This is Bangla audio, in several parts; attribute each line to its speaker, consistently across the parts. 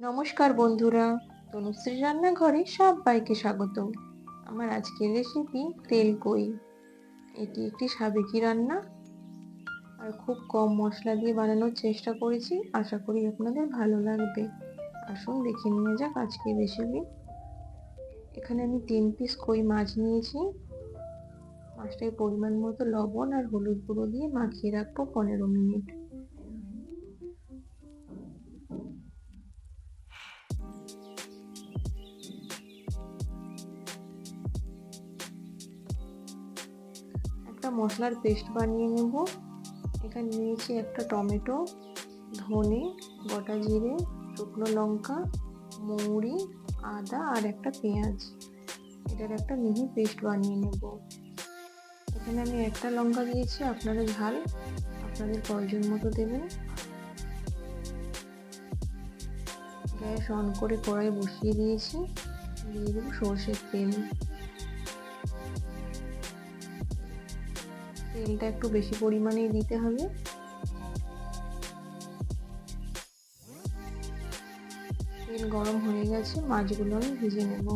Speaker 1: নমস্কার বন্ধুরা, তনুশ্রী রান্নাঘরে সবাইকে স্বাগত। আমার আজকের রেসিপি তেল কই। এটি একটি সাবেকি রান্না। আর খুব কম মশলা দিয়ে বানানোর চেষ্টা করেছি, আশা করি আপনাদের ভালো লাগবে। আসুন দেখে নিয়ে যাক আজকের রেসিপি এখানে আমি তিন পিস কই মাছ নিয়েছি। মাছটায় পরিমাণ মতো লবণ আর হলুদ গুঁড়ো দিয়ে মাখিয়ে রাখব পনেরো মিনিট। একটা মশলার পেস্ট বানিয়ে নেব। এখানে নিয়েছি একটা টমেটো, ধনে, গোটা জিরে, শুকনো লঙ্কা, মৌরি, আদা আর একটা পেঁয়াজ। এটার একটা মিহি পেস্ট বানিয়ে নেব। এখানে আমি একটা লঙ্কা দিয়েছি আপনারা ঝাল, আপনাদের প্রয়োজন মতো দেবেন। গ্যাস অন করে কড়াই বসিয়ে দিয়েছি। দিয়ে দেবো সর্ষের তেল। তেলটা একটু বেশি পরিমাণেই দিতে হবে। তেল গরম হয়ে গেছে, মাছগুলো আমি ভেজে নেব।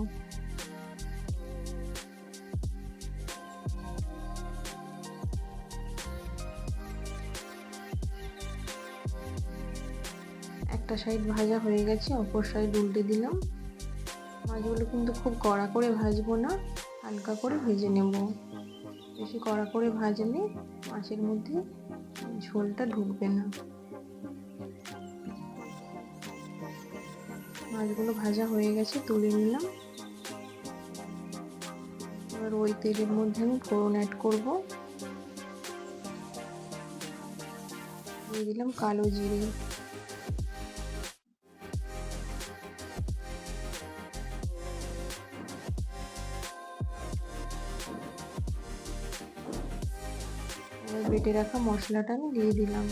Speaker 1: একটা সাইড ভাজা হয়ে গেছে, অপর সাইড উল্টে দিলাম। মাছগুলো কিন্তু খুব কড়া করে ভাজবো না, হালকা করে ভেজে নেব। বেশি কড়া করে ভাজলে মাছের মধ্যে ঝোলটা ঢুকবে না। মাছগুলো ভাজা হয়ে গেছে, তুলে নিলাম। এবার ওই তেলের মধ্যে আমি ফোড়ন অ্যাড করব। দিয়ে দিলাম কালো জিরে। বেটে রাখা মশলাটা আমি দিয়ে দিলাম।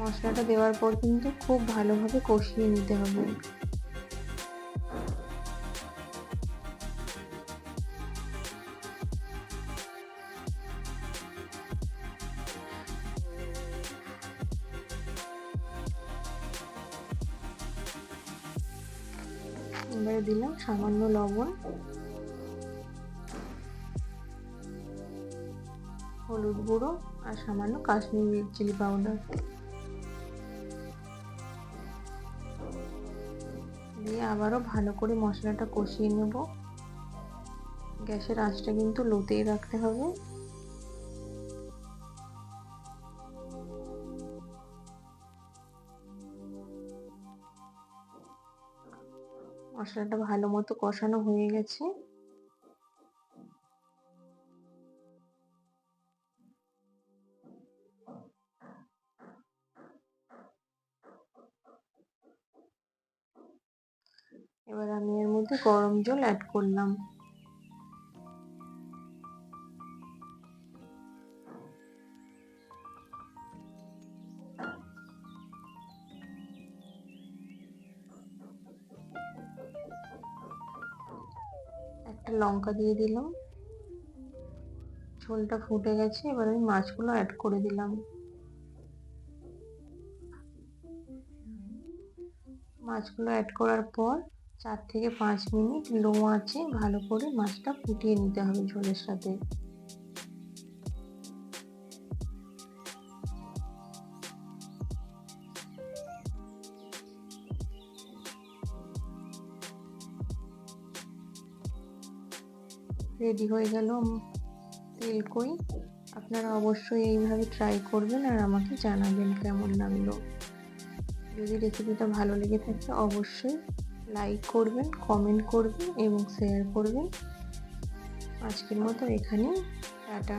Speaker 1: মশলাটা দেওয়ার পর কিন্তু খুব ভালোভাবে কষিয়ে নিতে হবে। এবারে দিলাম, সামান্য লবণ। হলুদ গুঁড়ো আর সামান্য কাশ্মীরি চিলি পাউডার দিয়ে আবারও ভালো করে মশলাটা কষিয়ে নেব। গ্যাসের আঁচটা কিন্তু লোতেই রাখতে হবে। মশলাটা ভালো মতো কষানো হয়ে গেছে। এবার আমি এর মধ্যে গরম জল অ্যাড করলাম। একটা লঙ্কা দিয়ে দিলাম। ঝোলটা ফুটে গেছে, এবার আমি মাছগুলো অ্যাড করে দিলাম। মাছগুলো অ্যাড করার পর চার থেকে পাঁচ মিনিট লো আঁচে ভালো করে মাছটা ফুটিয়ে নিতে হবে ঝোলের সাথে। রেডি হয়ে গেল তেল কই আপনারা অবশ্যই এইভাবে ট্রাই করবেন আর আমাকে জানাবেন কেমন লাগল। যদি রেসিপিটা ভালো লেগে থাকে অবশ্যই লাইক করবেন কমেন্ট করবেন এবং শেয়ার করবেন। আজকের মতো এখানে টাটা।